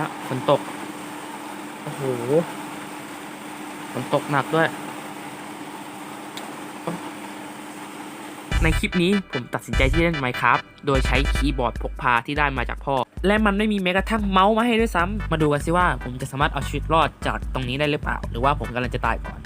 แล้วฝนตก โอ้โหฝนตกหนักด้วย ในคลิปนี้ผมตัดสินใจที่เล่น Minecraft โดยใช้คีย์บอร์ดพกพาที่ได้มาจากพ่อ และมันไม่มีแม้กระทั่งเมาส์มาให้ด้วยซ้ำมาดูกันสิว่าผมจะสามารถเอาชีวิตรอดจากตรงนี้ได้หรือเปล่า หรือว่าผมกำลังจะตายก่อน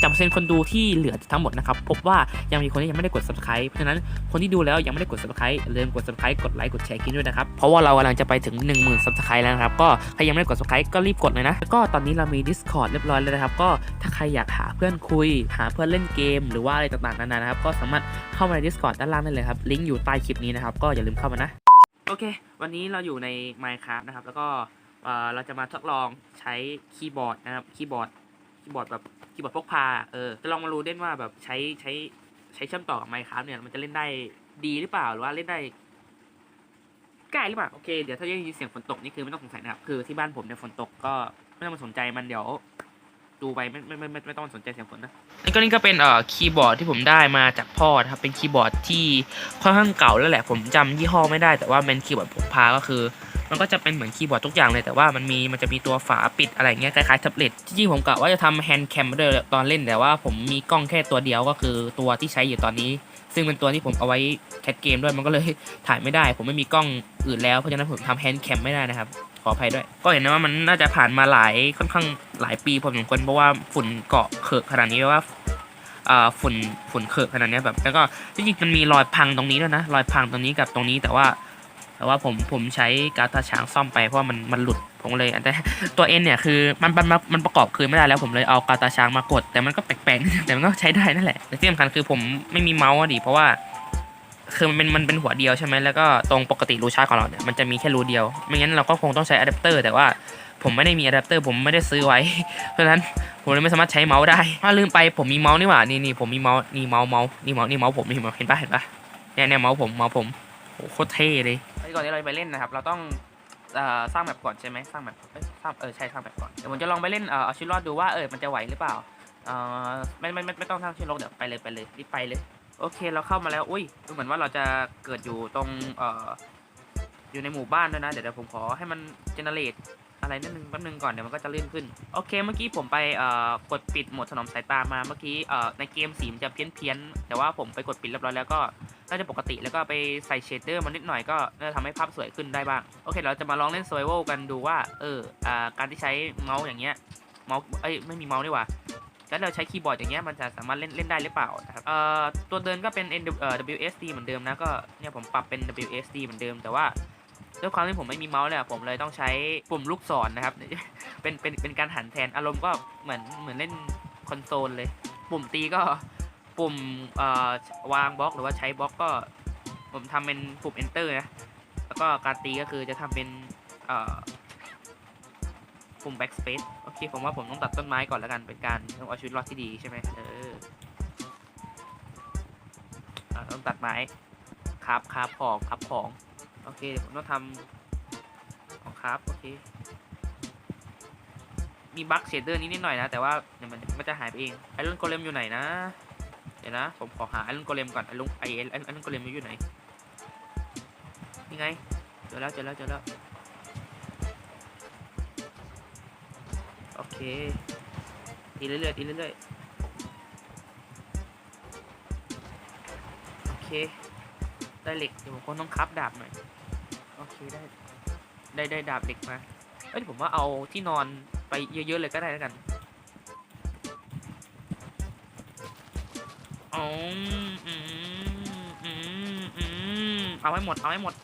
จากเปอร์เซ็นต์คนดูที่เหลือทั้งหมดนะครับพบว่ายังมีคนที่ยังไม่ได้กด subscribe เพราะฉะนั้นคนที่ดูแล้วยังไม่ได้กด subscribe อย่าลืมกด subscribe กดไลค์กดแชร์กินด้วยนะครับเพราะว่าเรากำลังจะไปถึง 10,000 subscribe แล้วนะครับก็ใครยังไม่ได้กด subscribe ก็รีบกดเลยนะแล้วก็ตอนนี้เรามี Discord เรียบร้อยแล้วนะครับก็ถ้าใครอยากหาเพื่อนคุย หาเพื่อนเล่นเกม หรือว่าอะไรต่างๆนานานะครับก็สามารถเข้ามาใน Discord ด้านล่างได้เลยครับลิงก์อยู่ใต้คลิปนี้นะครับก็อย่าลืมเข้ามานะโอเค วันนี้เราอยู่ใน Minecraft นะครับ แล้วก็เราจะมาทดลองใช้คีย์บอร์ดนะครับ คีย์บอร์ด คีย์บอร์ดแบบ คีย์บอร์ดพกพา เออ จะลองมารู้เล่นว่าแบบใช้ใช้ใช้เชื่อมต่อกับ Minecraft เนี่ย มันจะเล่นได้ดีหรือเปล่า หรือว่าเล่นได้ง่ายหรือเปล่า โอเค เดี๋ยวถ้าได้ยินเสียงฝนตกนี่คือไม่ต้องสงสัยนะครับ คือที่บ้านผมเนี่ยฝนตกก็ไม่ต้องมาสนใจมันเดี๋ยวดูไปไม่ไม่ไม่ไม่ไม่ต้องมาสนใจเสียงฝนนะนี่ก็นี่ก็เป็นเอ่อคีย์บอร์ดที่ผมได้มาจากพ่อนะครับ เป็นคีย์บอร์ดที่ค่อนข้างเก่าแล้วแหละ ผมจำยี่ห้อไม่ได้ แต่ว่าเป็นคีย์บอร์ดพกพาก็คือ มันก็จะเป็นเหมือนคีย์บอร์ดทุกอย่างเลยแต่ว่ามันมีมันจะมีตัวฝาปิดอะไรเงี้ยคล้ายๆแท็บเล็ตจริงผมกะว่าจะทำแฮนด์แคมด้วยตอนเล่นแต่ว่าผมมีกล้องแค่ตัวเดียวก็คือตัวที่ใช้อยู่ตอนนี้ ซึ่งเป็นตัวที่ผมเอาไว้แคสเกมด้วยมันก็เลยถ่ายไม่ได้ ผมไม่มีกล้องอื่นแล้วเพราะฉะนั้นผมทำแฮนด์แคมไม่ได้นะครับขออภัยด้วย ก็เห็นนะว่ามันน่าจะผ่านมาหลายค่อนข้างหลายปีพอสมควรเพราะว่าฝุ่นเกาะเขอะขนาดนี้ว่าอ่าฝุ่นฝุ่นเขอะขนาดนี้แบบแล้วก็จริงๆมันมีรอยพังตรงนี้ด้วยนะรอยพังตรงนี้กับตรงนี้แต่ว่า แต่ว่าผมผมใช้กาตาช้างซ่อมไปเพราะว่ามันมันหลุดผมเลยแต่ตัวเอ็นเนี่ยคือมันมันมันประกอบคืนไม่ได้แล้วผมเลยเอากาตาช้างมากด แต่มันก็แปลกๆแต่มันก็ใช้ได้นั่นแหละแต่ที่สำคัญคือผมไม่มีเมาส์ดิเพราะว่าคือมันเป็นมันเป็นหัวเดียวใช่ไหมแล้วก็ตรงปกติรูชาร์จของเราเนี่ยมันจะมีแค่รูเดียว ไม่งั้นเราก็คงต้องใช้อะแดปเตอร์แต่ว่าผมไม่ได้มีอะแดปเตอร์ผมไม่ได้ซื้อไว้ เพราะฉะนั้นผมเลยไม่สามารถใช้เมาส์ได้ถ้าลืมไปผมมีเมาส์นี่หว่านี่นี่ผมมีเมาส์นี่เมาส์เมาส์นี่เมาส์นี่เมาส์ผมนี่เห็นปะเห็นปะเห็นปะเนี่ยเนี่ยเมาส์ผมเมาส์ผม โหโคตรเท่เลยก่อนที่เราจะไปเล่นนะครับ เราต้องสร้างแบบก่อนใช่ไหมสร้างแบบเอ้ยสร้างเออใช่สร้างแบบก่อนเดี๋ยวผมจะลองไปเล่นเอ่อเอาชีวิตรอดดูว่าเออมันจะไหวหรือเปล่าเอ่อไม่ไม่ไม่ไม่ต้องสร้างชีวิตรอดเดี๋ยวไปเลยไปเลยรีบไปเลย โอเคเราเข้ามาแล้วอุ้ยดูเหมือนว่าเราจะเกิดอยู่ตรงเอออยู่ในหมู่บ้านด้วยนะเดี๋ยวเดี๋ยวผมขอให้มันเจเนเรตอะไรนิดนึงแป๊บนึงก่อนเดี๋ยวมันก็จะเลื่อนขึ้นโอเคเมื่อกี้ผมไปเอ่อกดปิดโหมดถนอมสายตามาเมื่อกี้เอ่อในเกมสีมันจะเพี้ยนเพี้ยนแต่ว่าผมไปกดปิดเรียบร้อยแล้วก็ น่าจะปกติแล้วก็ไปใส่เชดเดอร์มันนิดหน่อยก็น่าจะทำให้ภาพสวยขึ้นได้บ้าง โอเคเราจะมาลองเล่น survival กันดูว่า เอออ่าการที่ใช้เมาส์อย่างเงี้ยเมาส์เอ้ยไม่มีเมาส์ดีกว่าแล้วเราใช้คีย์บอร์ดอย่างเงี้ยมันจะสามารถเล่นเล่นได้หรือเปล่านะครับเอ่อตัวเดินก็เป็น N เอ่อ WSD เหมือนเดิมนะก็เนี่ยผมปรับเป็น WSD เหมือนเดิมแต่ว่าด้วยความที่ผมไม่มีเมาส์เนี่ยผมเลยต้องใช้ปุ่มลูกศรนะครับ เป็นเป็นเป็นการหันแทนอารมณ์ก็เหมือนเหมือนเล่นคอนโซลเลย ปุ่มตีก็ ปุ่มวางบล็อกหรือว่าใช้บล็อกก็ ผมทำเป็นปุ่ม enter นะ แล้วก็การตีก็คือจะทำเป็นปุ่ม backspace โอเค ผมว่าผมต้องตัดต้นไม้ก่อนแล้วกัน เป็นการเอาชีวิตรอดที่ดีใช่ไหมเออต้องตัดไม้ครับครับของครับของ โอเค เดี๋ยวผมต้องทำของครับ โอเค มีบั๊กเชดเดอร์นิดนิดหน่อยนะ แต่ว่าเดี๋ยวมันมันจะหายไปเองไอรอนโกเลมอยู่ไหนนะ ดี๋ยวนะ ผมขอหาไอรอนโกเลมก่อนไอรอนไอไอรอนโกเลมอยู่ไหนนี่ไงเจอแล้วเจอแล้วเจอแล้วโอเคตีเรื่อยๆตีเรื่อยๆโอเค ได้เหล็กเดี๋ยวผมคงต้องคับดาบหน่อยโอเคได้ได้ได้ดาบเหล็กมาเอ้ยผมว่าเอาที่นอนไปเยอะๆเลยก็ได้แล้วกัน อ๋ออืมอืมอืมเอาให้หมด เอาให้หมด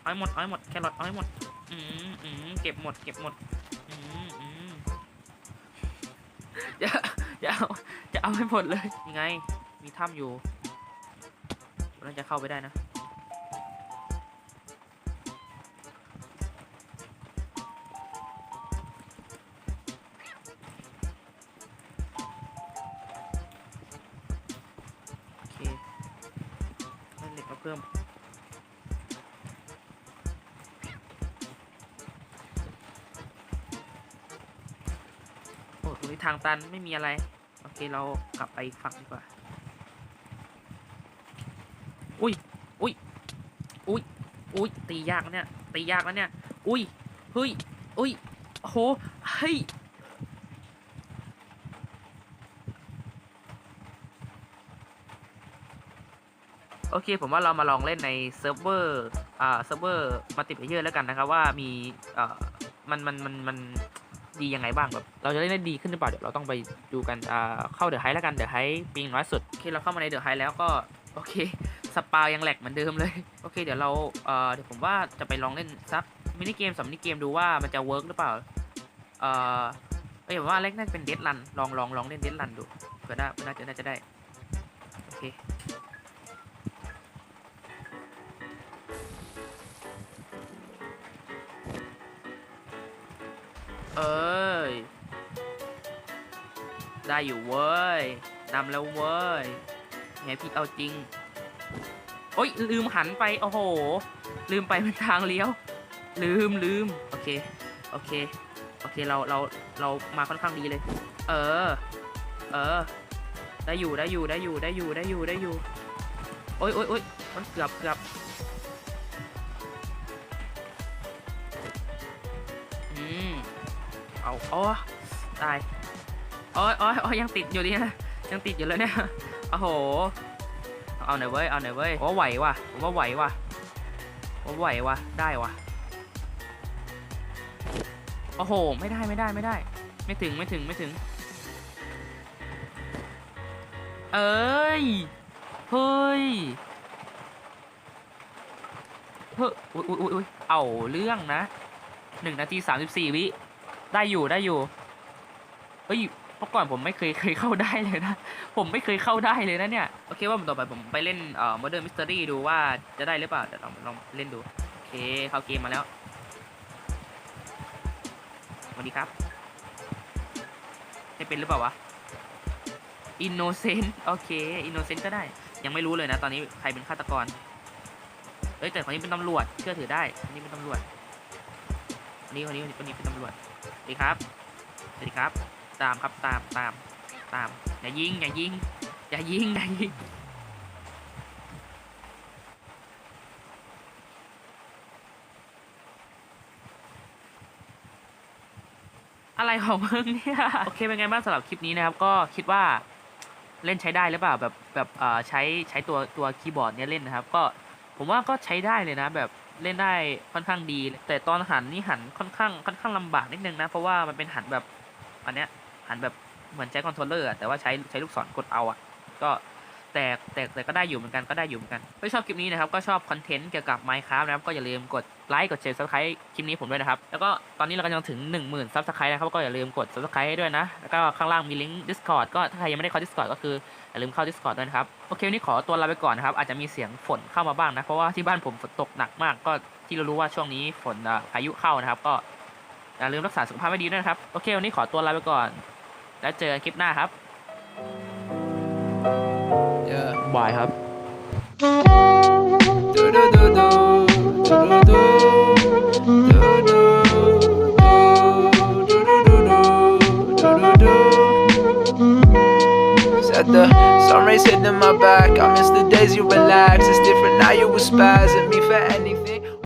เอาให้หมด เอาให้หมด แครอทเอาให้หมด อืมอืมเก็บหมด เก็บหมด อืมอืมจะจะเอาจะเอาให้หมดเลยยังไง มีถ้ำอยู่น่าจะเข้าไปได้นะ เพิ่มโอ้ตรงนี้ทางตันไม่มีอะไร โอเคเรากลับไปอีกฝั่งดีกว่า อุ้ยอุ้ยอุ้ยอุ้ยตียากแล้วเนี่ยตียากแล้วเนี่ย อุ้ยเฮ้ยอุ้ยโอ้โหเฮ้ย โอเคผมว่าเรามาลองเล่นในเซิร์ฟเวอร์อ่าเซิร์ฟเวอร์มัลติเพเยอร์แล้วกันนะครับว่ามีเอ่อมันมันมันมันดียังไงบ้างแบบเราจะเล่นได้ดีขึ้นหรือเปล่าเดี๋ยวเราต้องไปดูกันอ่าเข้าเดอะไฮแล้วกันเดอะไฮปิงน้อยสุดโอเคเราเข้ามาในเดอะไฮแล้วก็โอเคสปายังแหลกเหมือนเดิมเลยโอเคเดี๋ยวเราเอ่อเดี๋ยวผมว่าจะไปลองเล่นสักมินิเกมสองมินิเกมดูว่ามันจะเวิร์กหรือเปล่าเอ่อเอ้ยผมว่าเล็กน่าจะเป็นเดดรันลองลองลองเล่นเดดรันดูเผื่อได้น่าจะน่าจะได้โอเค เอ้ย ได้อยู่เว้ยนำแล้วเว้ยไงพี่เอาจริง โอ้ยลืมหันไป โอ้โห ลืมไปเป็นทางเลี้ยว ลืมลืมโอเค โอเค โอเค เรา เรา เรามาค่อนข้างดีเลย เออ เออ ได้อยู่ ได้อยู่ ได้อยู่ ได้อยู่ ได้อยู่ ได้อยู่ โอ้ยโอ้ยโอ้ยมันเกือบเกือบ เอาอ๋อตายอ๋ออ๋ออ๋อยังติดอยู่ดีนะยังติดอยู่เลยเนี่ยโอ้โห เอาหน่อยเว้ย เอาหน่อยเว้ยผมว่าไหวว่ะผมว่าไหวว่ะผมว่าไหวว่ะ ได้ว่ะ โอ้โห ไม่ได้ ไม่ได้ ไม่ได้ ไม่ถึง ไม่ถึง ไม่ถึง เอ้ย เฮ้ย เฮ้ยอุ้ยอุ้ยอุ้ยเอาเรื่องนะหนึ่งนาทีสามสิบสี่วิ ได้อยู่ได้อยู่เฮ้ยเมื่อก่อนผมไม่เคยเคยเข้าได้เลยนะ ผมไม่เคยเข้าได้เลยนะเนี่ย โอเคว่าผมต่อไปผมไปเล่นเอ่อ Modern Mystery ดูว่าจะได้หรือเปล่าเดี๋ยวลองลองเล่นดู โอเค เข้าเกมมาแล้วสวัสดีครับให้เป็นหรือเปล่าวะ Innocent โอเค Innocent ก็ได้ ยังไม่รู้เลยนะ ตอนนี้ใครเป็นฆาตกร เอ้ยแต่คนนี้เป็นตำรวจเชื่อถือได้คนนี้เป็นตำรวจคนนี้คนนี้คนนี้เป็นตำรวจ สวัสดีครับ สวัสดีครับ ตามครับตามตามตาม อย่ายิงอย่ายิงอย่ายิงอย่ายิงอะไรของมึงเนี่ย โอเคเป็นไงบ้างสำหรับคลิปนี้นะครับ ก็คิดว่าเล่นใช้ได้หรือเปล่าแบบแบบเอ่อใช้ใช้ตัวตัวคีย์บอร์ดเนี้ยเล่นนะครับ ก็ผมว่าก็ใช้ได้เลยนะแบบ เล่นได้ค่อนข้างดี แต่ตอนหันนี่หันค่อนข้างค่อนข้างลำบากนิดนึงนะ เพราะว่ามันเป็นหันแบบอันเนี้ยหันแบบเหมือนใช้คอนโทรลเลอร์แต่ว่าใช้ใช้ลูกศรกดเอาอะ ก็ แต่แต่แต่ก็ได้อยู่เหมือนกันก็ได้อยู่เหมือนกันถ้าชอบคลิปนี้นะครับก็ชอบคอนเทนต์เกี่ยวกับ Minecraft นะครับก็อย่าลืมกดไลค์กดแชร์ซับสไครต์คลิปนี้ผมด้วยนะครับ แล้วก็ตอนนี้เรากำลังถึง 1 0,000ซับสไครต์นะครับก็อย่าลืมกดซับสไครต์ให้ด้วยนะ แล้วก็ข้างล่างมีลิงก์ Discord ก็ถ้าใครยังไม่ได้เข้า Discord ก็คืออย่าลืมเข้า Discord ด้วยนะครับโอเควันนี้ขอตัวลาไปก่อนนะครับอาจจะมีเสียงฝนเข้ามาบ้างนะเพราะว่าที่บ้านผมฝนตกหนักมาก ก็ที่เรารู้ว่าช่วงนี้ฝนพายุเข้านะครับ ก็อย่าลืมรักษาสุขภาพให้ดีด้วยนะครับโอเควันนี้ขอตัวลาไปก่อน แล้วเจอกันคลิปหน้าครับ Yeah. บายครับ the sun rays hitting my back. I miss the days you relax. It's different now, you were spazzing me for anything.